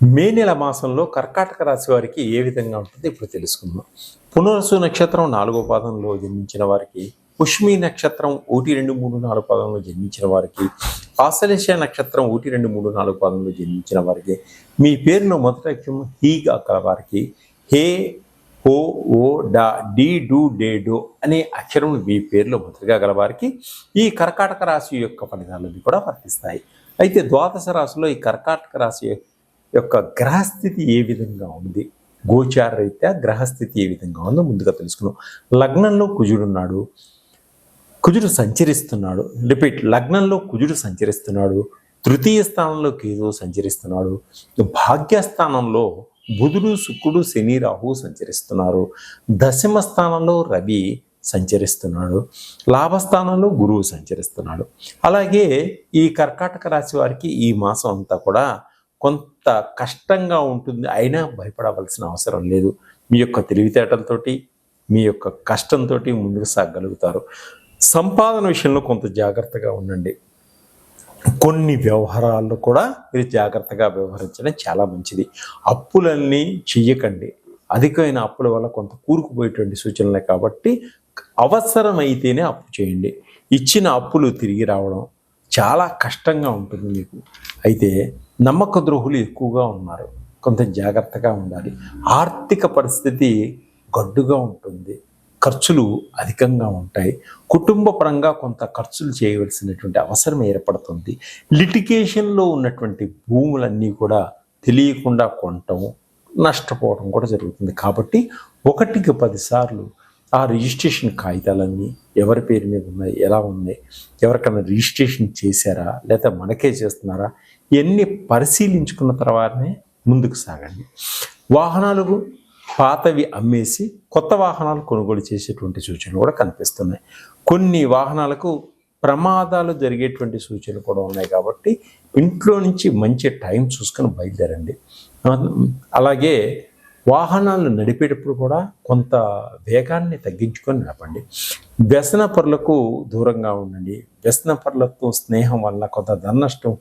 మే నెల మాసంలో కర్కాటక రాశి వారికి ఏ విధంగా ఉంటుంది ఇప్పుడు తెలుసుకుందాం. పునరసు నక్షత్రం నాలుగో పాదంలో జన్మించిన వారికి పుష్మి నక్షత్రం ఒకటి రెండు మూడు నాలుగు పాదంలో జన్మించిన వారికి ఆశ్లేష నక్షత్రం ఒకటి రెండు మూడు నాలుగు పాదంలో జన్మించిన వారికి మీ పేరులో మొదటి అక్షరం హీగా కల వారికి హే హో ఓ డా డి డు డే డో అనే అక్షరం మీ పేరులో మొదటిగా గల వారికి ఈ కర్కాటక రాశి యొక్క ఫలితాలన్నీ కూడా వర్తిస్తాయి. అయితే ద్వాదశ రాశిలో ఈ కర్కాటక రాశి యొక్క యొక్క గ్రహస్థితి ఏ విధంగా ఉంది? గోచార రీత్యా గ్రహస్థితి ఏ విధంగా ఉందో ముందుగా తెలుసుకున్నాం లగ్నంలో కుజుడున్నాడు కుజుడు సంచరిస్తున్నాడు. రిపీట్ లగ్నంలో కుజుడు సంచరిస్తున్నాడు. తృతీయ స్థానంలో కేతువు సంచరిస్తున్నాడు. భాగ్యస్థానంలో బుధుడు శుక్రుడు శని రాహు సంచరిస్తున్నారు. దశమ స్థానంలో రవి సంచరిస్తున్నాడు. లాభస్థానంలో గురువు సంచరిస్తున్నాడు. అలాగే ఈ కర్కాటక రాశి వారికి ఈ మాసం అంతా కూడా కొంత కష్టంగా ఉంటుంది అయినా భయపడవలసిన అవసరం లేదు. మీ యొక్క తెలివితేటలతోటి మీ యొక్క కష్టంతో ముందుకు సాగలుగుతారు. సంపాదన విషయంలో కొంత జాగ్రత్తగా ఉండండి. కొన్ని వ్యవహారాల్లో కూడా మీరు జాగ్రత్తగా వ్యవహరించడం చాలా మంచిది. అప్పులన్నీ చెయ్యకండి. అధికమైన అప్పుల వల్ల కొంత కూరుకుపోయేటువంటి సూచనలే కాబట్టి అవసరమైతేనే అప్పు చేయండి. ఇచ్చిన అప్పులు తిరిగి రావడం చాలా కష్టంగా ఉంటుంది మీకు. అయితే నమ్మక ద్రోహులు ఎక్కువగా ఉన్నారు. కొంత జాగ్రత్తగా ఉండాలి. ఆర్థిక పరిస్థితి గడ్డుగా ఉంటుంది. ఖర్చులు అధికంగా ఉంటాయి. కుటుంబ పరంగా కొంత ఖర్చులు చేయవలసినటువంటి అవసరం ఏర్పడుతుంది. లిటికేషన్లో ఉన్నటువంటి భూములన్నీ కూడా తెలియకుండా కొనటం నష్టపోవడం కూడా జరుగుతుంది. కాబట్టి ఒకటికి పదిసార్లు ఆ రిజిస్ట్రేషన్ కాగితాలన్నీ ఎవరి పేరు మీద ఉన్నాయి ఎలా ఉన్నాయి ఎవరికైనా రిజిస్ట్రేషన్ చేశారా లేదా మనకే చేస్తున్నారా ఇవన్నీ పరిశీలించుకున్న తర్వాతనే ముందుకు సాగండి. వాహనాలు పాతవి అమ్మేసి కొత్త వాహనాలు కొనుగోలు చేసేటువంటి సూచనలు కూడా కనిపిస్తున్నాయి. కొన్ని వాహనాలకు ప్రమాదాలు జరిగేటువంటి సూచనలు కూడా ఉన్నాయి కాబట్టి ఇంట్లో నుంచి మంచి టైం చూసుకొని బయలుదేరండి. అలాగే వాహనాలు నడిపేటప్పుడు కూడా కొంత వేగాన్ని తగ్గించుకొని నడపండి. వ్యసన పరులకు దూరంగా ఉండండి. వ్యసన పరులతో స్నేహం వల్ల కొంత ధననష్టం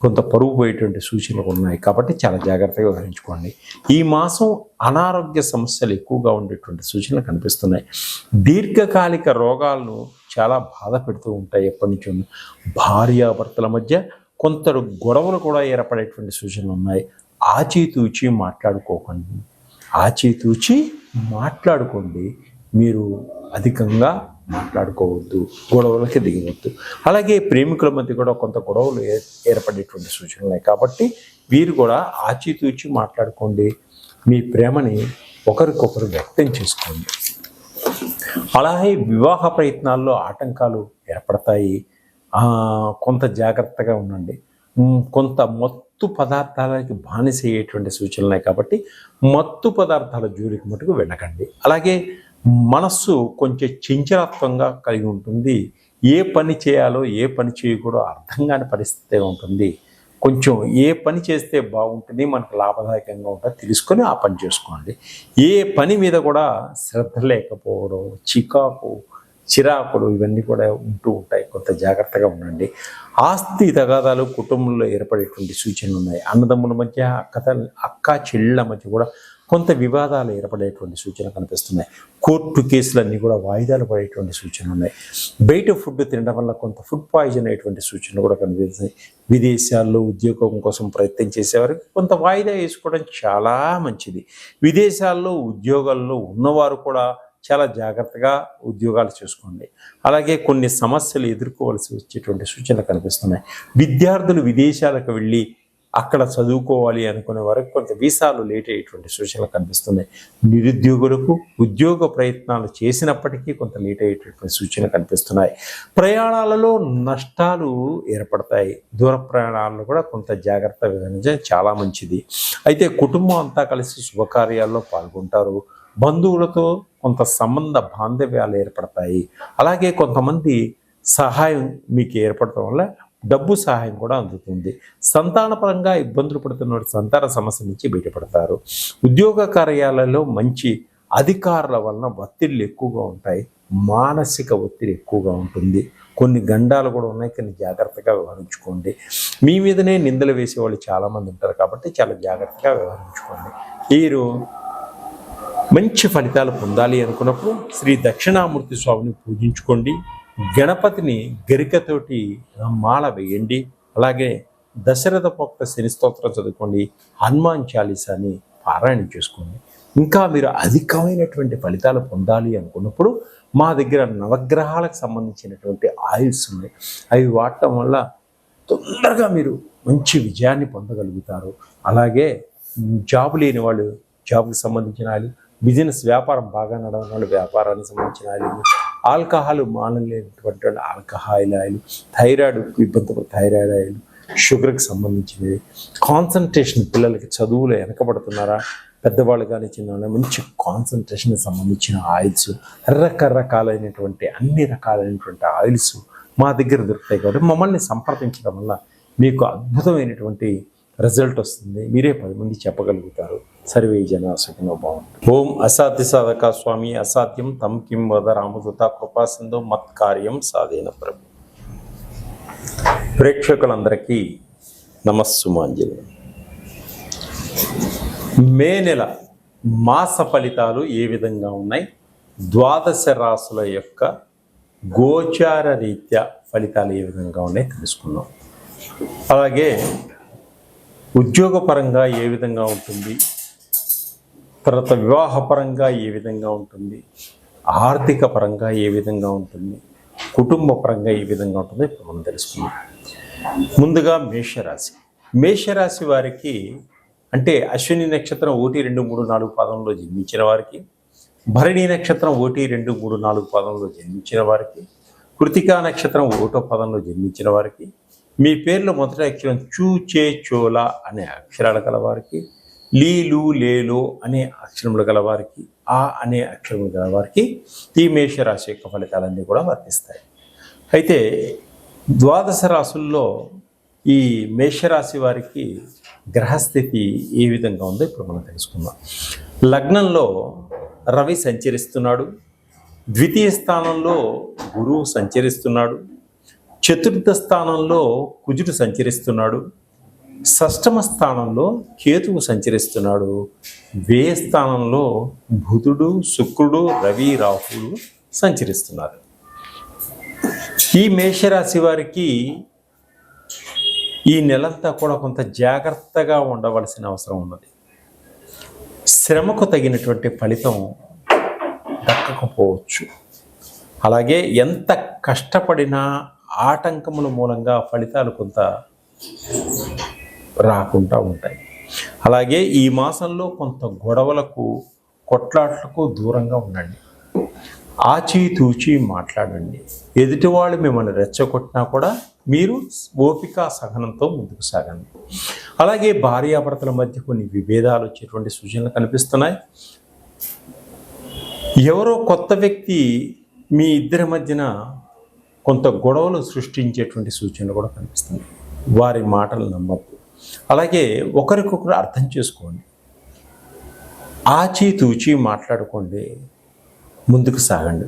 కొంత పరుగు పోయేటువంటి సూచనలు ఉన్నాయి. కాబట్టి చాలా జాగ్రత్తగా వ్యవహరించుకోండి. ఈ మాసం అనారోగ్య సమస్యలు ఎక్కువగా ఉండేటువంటి సూచనలు కనిపిస్తున్నాయి. దీర్ఘకాలిక రోగాలను చాలా బాధ పెడుతూ ఉంటాయి ఎప్పటి నుంచో. భార్యాభర్తల మధ్య కొంత గొడవలు కూడా ఏర్పడేటువంటి సూచనలు ఉన్నాయి. ఆచితూచి మాట్లాడుకోకండి. ఆచితూచి మాట్లాడుకోండి. మీరు అధికంగా మాట్లాడుకోవద్దు గొడవలకి దిగవద్దు. అలాగే ప్రేమికుల మధ్య కూడా కొంత గొడవలు ఏర్పడేటువంటి సూచనలు కాబట్టి వీరు కూడా ఆచితూచి మాట్లాడుకోండి. మీ ప్రేమని ఒకరికొకరు వ్యక్తం చేసుకోండి. అలాగే వివాహ ప్రయత్నాల్లో ఆటంకాలు ఏర్పడతాయి. కొంత జాగ్రత్తగా ఉండండి. కొంత మత్తు పదార్థాలకి బానిస అయ్యేటువంటి సూచనలు కాబట్టి మత్తు పదార్థాల జోలికి మటుకు వెళ్ళకండి. అలాగే మనస్సు కొంచెం చంచలత్వంగా కలిగి ఉంటుంది. ఏ పని చేయాలో ఏ పని చేయకూడదు అర్థం కాని పరిస్థితి ఉంటుంది. కొంచెం ఏ పని చేస్తే బాగుంటుంది మనకు లాభదాయకంగా ఉంటుంది తెలుసుకొని ఆ పని చేసుకోండి. ఏ పని మీద కూడా శ్రద్ధ లేకపోవడం చికాకు చిరాకులు ఇవన్నీ కూడా ఉంటూ ఉంటాయి. కొంత జాగ్రత్తగా ఉండండి. ఆస్తి తగాదాలు కుటుంబంలో ఏర్పడేటువంటి సూచనలు ఉన్నాయి. అన్నదమ్ముల మధ్య అక్క అక్క చెల్లెళ్ళ మధ్య కూడా కొంత వివాదాలు ఏర్పడేటువంటి సూచనలు కనిపిస్తున్నాయి. కోర్టు కేసులన్నీ కూడా వాయిదాలు పడేటువంటి సూచనలు ఉన్నాయి. బయట ఫుడ్ తినడం వల్ల కొంత ఫుడ్ పాయిజన్ అయ్యేటువంటి సూచనలు కూడా కనిపిస్తున్నాయి. విదేశాల్లో ఉద్యోగం కోసం ప్రయత్నం చేసేవారికి కొంత వాయిదా వేసుకోవడం చాలా మంచిది. విదేశాల్లో ఉద్యోగాల్లో ఉన్నవారు కూడా చాలా జాగ్రత్తగా ఉద్యోగాలు చేసుకోండి. అలాగే కొన్ని సమస్యలు ఎదుర్కోవాల్సి వచ్చేటువంటి సూచనలు కనిపిస్తున్నాయి. విద్యార్థులు విదేశాలకు వెళ్ళి అక్కడ చదువుకోవాలి అనుకునే వరకు కొంత వీసాలు లేట్ అయ్యేటువంటి సూచనలు కనిపిస్తున్నాయి. నిరుద్యోగులకు ఉద్యోగ ప్రయత్నాలు చేసినప్పటికీ కొంత లేట్ అయ్యేటటువంటి సూచనలు కనిపిస్తున్నాయి. ప్రయాణాలలో నష్టాలు ఏర్పడతాయి. దూర ప్రయాణాలను కూడా కొంత జాగ్రత్త వహించడం చాలా మంచిది. అయితే కుటుంబం అంతా కలిసి శుభకార్యాల్లో పాల్గొంటారు. బంధువులతో కొంత సంబంధ బాంధవ్యాలు ఏర్పడతాయి. అలాగే కొంతమంది సహాయం మీకు ఏర్పడటం వల్ల డబ్బు సహాయం కూడా అందుతుంది. సంతానపరంగా ఇబ్బందులు పడుతున్న సంతాన సమస్య నుంచి బయటపడతారు. ఉద్యోగ కార్యాలయంలో మంచి అధికారుల వలన ఒత్తిళ్ళు ఎక్కువగా ఉంటాయి. మానసిక ఒత్తిడి ఎక్కువగా ఉంటుంది. కొన్ని గండాలు కూడా ఉన్నాయి. కొన్ని జాగ్రత్తగా వ్యవహరించుకోండి. మీ మీదనే నిందలు వేసే వాళ్ళు చాలామంది ఉంటారు కాబట్టి చాలా జాగ్రత్తగా వ్యవహరించుకోండి. వీరు మంచి ఫలితాలు పొందాలి అనుకున్నప్పుడు శ్రీ దక్షిణామూర్తి స్వామిని పూజించుకోండి. గణపతిని గరికతోటి మాల వేయండి అలాగే దశరథ పోక్త శని స్తోత్రం చదువుకోండి హనుమాన్ చాలీసాని పారాయణ చేసుకోండి. ఇంకా మీరు అధికమైనటువంటి ఫలితాలు పొందాలి అనుకున్నప్పుడు మా దగ్గర నవగ్రహాలకు సంబంధించినటువంటి ఆయిల్స్ ఉన్నాయి. అవి వాడటం వల్ల తొందరగా మీరు మంచి విజయాన్ని పొందగలుగుతారు. అలాగే జాబ్ లేని వాళ్ళు జాబ్కి సంబంధించిన ఆయిల్ బిజినెస్ వ్యాపారం బాగా నడవని వాళ్ళు వ్యాపారానికి సంబంధించిన ఆయిల్ ఆల్కహాల్ మానలేనటువంటి ఆల్కహాయిల్ ఆయిల్ థైరాయిడ్ ఇబ్బంది థైరాయిడ్ ఆయిల్ షుగర్కి సంబంధించినవి. కాన్సన్ట్రేషన్ పిల్లలకి చదువులో వెనకబడుతున్నారా? పెద్దవాళ్ళు కానీ చిన్న మంచి కాన్సన్ట్రేషన్కి సంబంధించిన ఆయిల్స్ రకరకాలైనటువంటి అన్ని రకాలైనటువంటి ఆయిల్స్ మా దగ్గర దొరుకుతాయి కాబట్టి మమ్మల్ని సంప్రదించడం వల్ల మీకు అద్భుతమైనటువంటి రిజల్ట్ వస్తుంది. మీరే పది మంది చెప్పగలుగుతారు. సర్వే జన సుఖినో బాగుంటుంది ఓం అసాధ్య సాధక స్వామి అసాధ్యం తమ్ కిం వద రామదూత కృపా మత్ కార్యం సాధైన ప్రభు. ప్రేక్షకులందరికీ నమస్సుమాంజలి. మే నెల మాస ఫలితాలు ఏ విధంగా ఉన్నాయి? ద్వాదశ రాసుల యొక్క గోచార రీత్యా ఫలితాలు ఏ విధంగా ఉన్నాయి? తెలుసుకుందాం. అలాగే ఉద్యోగపరంగా ఏ విధంగా ఉంటుంది? తర్వాత వివాహపరంగా ఏ విధంగా ఉంటుంది? ఆర్థిక పరంగా ఏ విధంగా ఉంటుంది? కుటుంబ పరంగా ఏ విధంగా ఉంటుంది? ఇప్పుడు మనం తెలుసుకుందాం. ముందుగా మేషరాశి. మేషరాశి వారికి అంటే అశ్విని నక్షత్రం ఒకటి రెండు మూడు నాలుగు పాదంలో జన్మించిన వారికి భరణి నక్షత్రం ఒకటి రెండు మూడు నాలుగు పాదంలో జన్మించిన వారికి కృతికా నక్షత్రం ఒకటో పదంలో జన్మించిన వారికి మీ పేర్లో మొదటి అక్షరం చూ చే చోల అనే అక్షరాలు గలవారికి లీలు లేలో అనే అక్షరములు గలవారికి ఆ అనే అక్షరములు గలవారికి ఈ మేషరాశి యొక్క ఫలితాలన్నీ కూడా వర్తిస్తాయి. అయితే ద్వాదశ రాసుల్లో ఈ మేషరాశి వారికి గ్రహస్థితి ఏ విధంగా ఉందో ఇప్పుడు మనం తెలుసుకుందాం. లగ్నంలో రవి సంచరిస్తున్నాడు. ద్వితీయ స్థానంలో గురువు సంచరిస్తున్నాడు. చతుర్థ స్థానంలో కుజుడు సంచరిస్తున్నాడు. షష్టమ స్థానంలో కేతువు సంచరిస్తున్నాడు. వ్యయ స్థానంలో బుధుడు శుక్రుడు రవి రాహులు సంచరిస్తున్నారు. ఈ మేషరాశి వారికి ఈ నెలంతా కూడా కొంత జాగ్రత్తగా ఉండవలసిన అవసరం ఉన్నది. శ్రమకు తగినటువంటి ఫలితం దక్కకపోవచ్చు. అలాగే ఎంత కష్టపడినా ఆటంకముల మూలంగా ఫలితాలు కొంత రాకుండా ఉంటాయి. అలాగే ఈ మాసంలో కొంత గొడవలకు కొట్లాట్లకు దూరంగా ఉండండి. ఆచితూచి మాట్లాడండి. ఎదుటివాళ్ళు మిమ్మల్ని రెచ్చగొట్టినా కూడా మీరు ఓపిక సహనంతో ముందుకు సాగండి. అలాగే భార్యాభర్తల మధ్య కొన్ని విభేదాలు వచ్చేటువంటి సూచనలు కనిపిస్తున్నాయి. ఎవరో కొత్త వ్యక్తి మీ ఇద్దరి మధ్యన కొంత గొడవలు సృష్టించేటువంటి సూచనలు కూడా కనిపిస్తుంది వారి మాటలు నమ్మద్దు. అలాగే ఒకరికొకరు అర్థం చేసుకోండి. ఆచితూచి మాట్లాడుకోండి. ముందుకు సాగండి.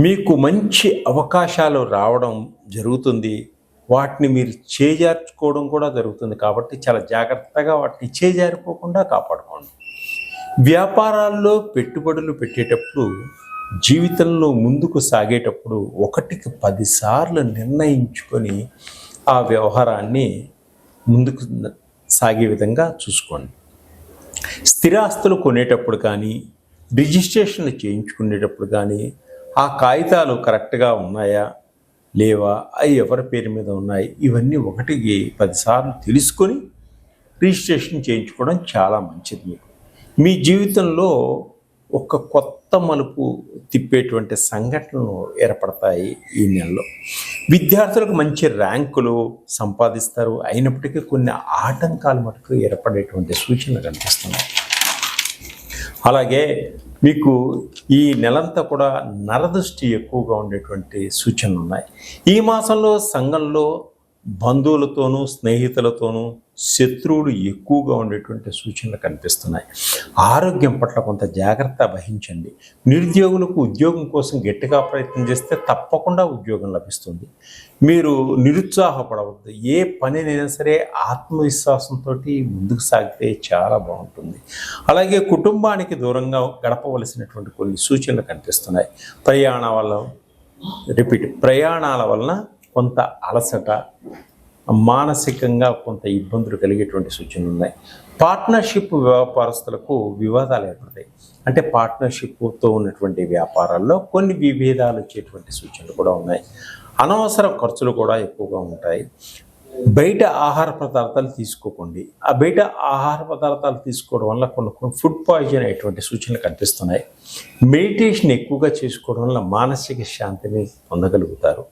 మీకు మంచి అవకాశాలు రావడం జరుగుతుంది. వాటిని మీరు చేజార్చుకోవడం కూడా జరుగుతుంది కాబట్టి చాలా జాగ్రత్తగా వాటిని చేజారిపోకుండా కాపాడుకోండి. వ్యాపారాల్లో పెట్టుబడులు పెట్టేటప్పుడు జీవితంలో ముందుకు సాగేటప్పుడు ఒకటికి పదిసార్లు నిర్ణయించుకొని ఆ వ్యవహారాన్ని ముందుకు సాగే విధంగా చూసుకోండి. స్థిరాస్తులు కొనేటప్పుడు కానీ రిజిస్ట్రేషన్లు చేయించుకునేటప్పుడు కానీ ఆ కాగితాలు కరెక్ట్గా ఉన్నాయా లేవా అవి ఎవరి పేరు మీద ఉన్నాయి ఇవన్నీ ఒకటికి పదిసార్లు తెలుసుకొని రిజిస్ట్రేషన్ చేయించుకోవడం చాలా మంచిది మీకు. మీ జీవితంలో ఒక కొత్త మలుపు తిప్పేటువంటి సంఘటనలు ఏర్పడతాయి ఈ నెలలో. విద్యార్థులకు మంచి ర్యాంకులు సంపాదిస్తారు. అయినప్పటికీ కొన్ని ఆటంకాలు మటుకు ఏర్పడేటువంటి సూచనలు కనిపిస్తున్నాయి. అలాగే మీకు ఈ నెలంతా కూడా నరదృష్టి ఎక్కువగా ఉండేటువంటి సూచనలు ఉన్నాయి. ఈ మాసంలో సంఘంలో బంధువులతోనూ స్నేహితులతోనూ శత్రువులు ఎక్కువగా ఉండేటువంటి సూచనలు కనిపిస్తున్నాయి. ఆరోగ్యం పట్ల కొంత జాగ్రత్త వహించండి. నిరుద్యోగులకు ఉద్యోగం కోసం గట్టిగా ప్రయత్నం చేస్తే తప్పకుండా ఉద్యోగం లభిస్తుంది. మీరు నిరుత్సాహపడవద్దు. ఏ పనినైనా సరే ఆత్మవిశ్వాసంతో ముందుకు సాగితే చాలా బాగుంటుంది. అలాగే కుటుంబానికి దూరంగా గడపవలసినటువంటి కొన్ని సూచనలు కనిపిస్తున్నాయి. ప్రయాణ వల్ల రిపీట్ ప్రయాణాల వలన కొంత అలసట మానసికంగా కొంత ఇబ్బందులు కలిగేటువంటి సూచనలు ఉన్నాయి. పార్ట్నర్షిప్ వ్యాపారస్తులకు వివాదాలు ఏర్పడతాయి. అంటే పార్ట్నర్షిప్తో ఉన్నటువంటి వ్యాపారాల్లో కొన్ని విభేదాలు వచ్చేటువంటి సూచనలు కూడా ఉన్నాయి. అనవసర ఖర్చులు కూడా ఎక్కువగా ఉంటాయి. బయట ఆహార పదార్థాలు తీసుకోకండి. ఆ బయట ఆహార పదార్థాలు తీసుకోవడం వల్ల కొన్ని కొన్ని ఫుడ్ పాయిజన్ అయ్యేటువంటి సూచనలు కనిపిస్తున్నాయి. మెడిటేషన్ ఎక్కువగా చేసుకోవడం వల్ల మానసిక శాంతిని పొందగలుగుతారు.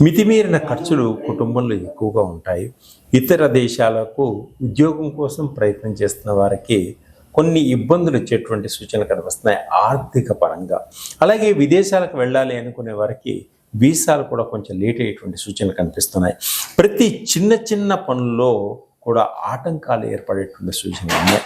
మితిమీరిన ఖర్చులు కుటుంబంలో ఎక్కువగా ఉంటాయి. ఇతర దేశాలకు ఉద్యోగం కోసం ప్రయత్నం చేస్తున్న వారికి కొన్ని ఇబ్బందులు వచ్చేటువంటి సూచనలు కనిపిస్తున్నాయి ఆర్థిక పరంగా. అలాగే విదేశాలకు వెళ్ళాలి అనుకునే వారికి వీసాలు కూడా కొంచెం లేట్ అయ్యేటువంటి సూచనలు కనిపిస్తున్నాయి. ప్రతి చిన్న చిన్న పనుల్లో కూడా ఆటంకాలు ఏర్పడేటువంటి సూచనలు ఉన్నాయి.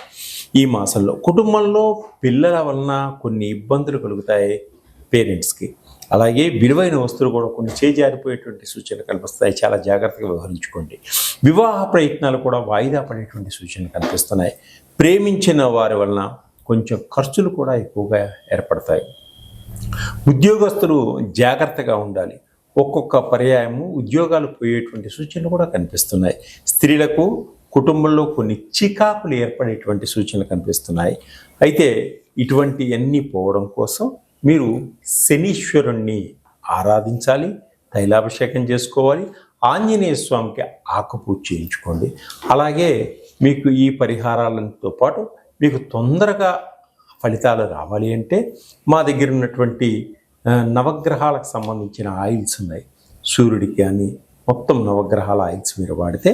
ఈ మాసంలో కుటుంబంలో పిల్లల వలన కొన్ని ఇబ్బందులు కలుగుతాయి పేరెంట్స్కి. అలాగే విలువైన వస్తువులు కూడా కొన్ని చేజారిపోయేటువంటి సూచనలు కనిపిస్తాయి. చాలా జాగ్రత్తగా వ్యవహరించుకోండి. వివాహ ప్రయత్నాలు కూడా వాయిదా పడేటువంటి సూచనలు కనిపిస్తున్నాయి. ప్రేమించిన వారి వలన కొంచెం ఖర్చులు కూడా ఎక్కువగా ఏర్పడతాయి. ఉద్యోగస్తులు జాగ్రత్తగా ఉండాలి. ఒక్కొక్క పర్యాయము ఉద్యోగాలు పోయేటువంటి సూచనలు కూడా కనిపిస్తున్నాయి. స్త్రీలకు కుటుంబంలో కొన్ని చికాకులు ఏర్పడేటువంటి సూచనలు కనిపిస్తున్నాయి. అయితే ఇటువంటి అన్నీ పోవడం కోసం మీరు శనీశ్వరుణ్ణి ఆరాధించాలి తైలాభిషేకం చేసుకోవాలి ఆంజనేయ స్వామికి ఆకుపూజ చేయించుకోండి. అలాగే మీకు ఈ పరిహారాలతో పాటు మీకు తొందరగా ఫలితాలు రావాలి అంటే మా దగ్గర ఉన్నటువంటి నవగ్రహాలకు సంబంధించిన ఆయిల్స్ ఉన్నాయి. సూర్యుడికి కానీ మొత్తం నవగ్రహాల ఆయిల్స్ మీరు వాడితే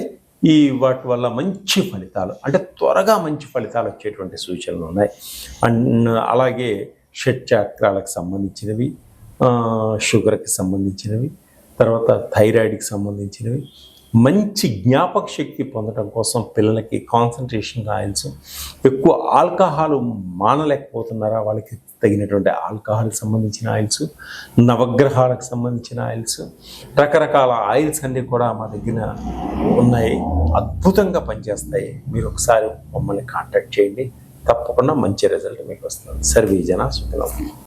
ఈ వాటి వల్ల మంచి ఫలితాలు అంటే త్వరగా మంచి ఫలితాలు వచ్చేటువంటి సూచనలు ఉన్నాయి. అండ్ అలాగే షట్ చక్రాలకు సంబంధించినవి షుగర్కి సంబంధించినవి తర్వాత థైరాయిడ్కి సంబంధించినవి. మంచి జ్ఞాపక శక్తి పొందడం కోసం పిల్లలకి కాన్సన్ట్రేషన్ ఆయిల్స్ ఎక్కువ ఆల్కహాల్ మానలేకపోతున్నారా? వాళ్ళకి తగినటువంటి ఆల్కహాల్కి సంబంధించిన ఆయిల్స్. నవగ్రహాలకు సంబంధించిన ఆయిల్స్. రకరకాల ఆయిల్స్ అన్నీ కూడా మా దగ్గర ఉన్నాయి. అద్భుతంగా పనిచేస్తాయి. మీరు ఒకసారి మమ్మల్ని కాంటాక్ట్ చేయండి. తప్పకుండా మంచి రిజల్ట్ మీకు వస్తుంది. సర్వీజన సుఖలం